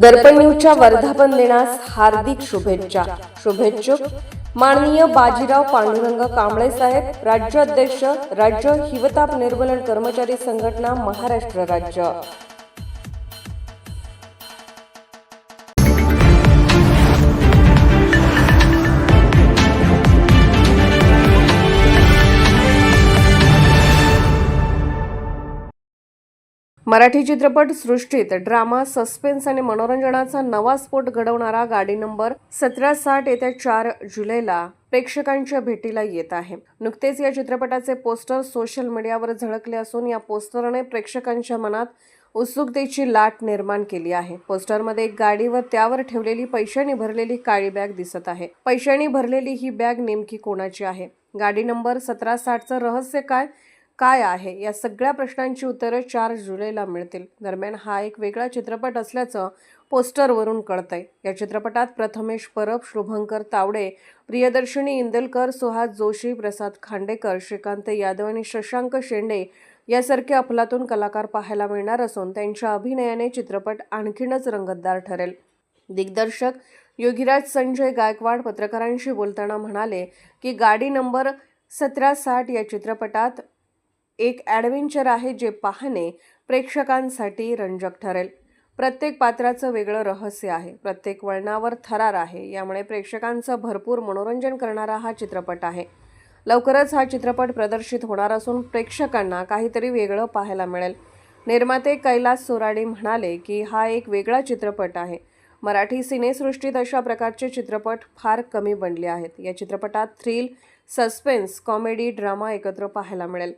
दर्पण न्यूजच्या वर्धापन दिनास हार्दिक शुभेच्छा. शुभेच्छुक माननीय बाजीराव पांडुरंग कांबळे साहेब राज्य अध्यक्ष राज्य हिवताप निर्मूलन कर्मचारी संघटना महाराष्ट्र राज्य. मराठी चित्रपट सृष्टीत ड्रामा सस्पेन्स आणि मनोरंजनाचा नवा स्फोट घडवणारा गाडी नंबर सतरा साठ येत्या चार जुलैला प्रेक्षकांच्या भेटीला येत आहे. नुकतेच या चित्रपटाचे पोस्टर सोशल मीडियावर झळकले असून या पोस्टरने प्रेक्षकांच्या मनात उत्सुकतेची लाट निर्माण केली आहे. पोस्टरमध्ये एक गाडी व त्यावर ठेवलेली पैशांनी भरलेली काळी बॅग दिसत आहे. पैशांनी भरलेली ही बॅग नेमकी कोणाची आहे? गाडी नंबर सतरा साठचं रहस्य काय? काय आहे? या सगळ्या प्रश्नांची उत्तरं चार जुलैला मिळतील. दरम्यान हा एक वेगळा चित्रपट असल्याचं पोस्टरवरून कळतंय. या चित्रपटात प्रथमेश परब शुभंकर तावडे प्रियदर्शिनी इंदलकर सुहास जोशी प्रसाद खांडेकर श्रीकांत यादव आणि शशांक शेंडे यासारखे अफलातून कलाकार पाहायला मिळणार असून त्यांच्या अभिनयाने चित्रपट आणखीनच रंगतदार ठरेल. दिग्दर्शक योगीराज संजय गायकवाड पत्रकारांशी बोलताना म्हणाले की गाडी नंबर सतरा साठ या चित्रपटात एक ॲडव्हेंचर आहे जे पाहणे प्रेक्षकांसाठी रंजक ठरेल. प्रत्येक पात्राचं वेगळं रहस्य आहे. प्रत्येक वळणावर थरार आहे. यामुळे प्रेक्षकांचं भरपूर मनोरंजन करणारा हा चित्रपट आहे. लवकरच हा चित्रपट प्रदर्शित होणार असून प्रेक्षकांना काहीतरी वेगळं पाहायला मिळेल. निर्माते कैलास सोराडी म्हणाले की हा एक वेगळा चित्रपट आहे. मराठी सिनेसृष्टीत अशा प्रकारचे चित्रपट फार कमी बनले आहेत. या चित्रपटात थ्रिल सस्पेन्स कॉमेडी ड्रामा एकत्र पाहायला मिळेल.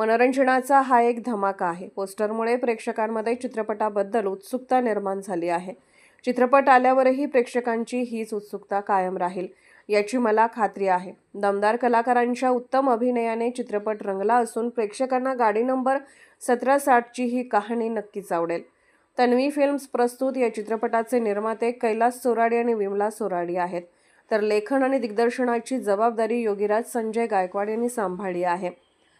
मनोरंजनाचा हा एक धमाका आहे. पोस्टरमुळे प्रेक्षकांमध्ये चित्रपटाबद्दल उत्सुकता निर्माण झाली आहे. चित्रपट आल्यावरही प्रेक्षकांची हीच उत्सुकता कायम राहील याची मला खात्री आहे. दमदार कलाकारांच्या उत्तम अभिनयाने चित्रपट रंगला असून प्रेक्षकांना गाडी नंबर सतरा साठची ही कहाणी नक्कीच आवडेल. तन्वी फिल्म्स प्रस्तुत या चित्रपटाचे निर्माते कैलास सोराडी आणि विमला सोराडी आहेत. तर लेखन आणि दिग्दर्शनाची जबाबदारी योगीराज संजय गायकवाड यांनी सांभाळली आहे.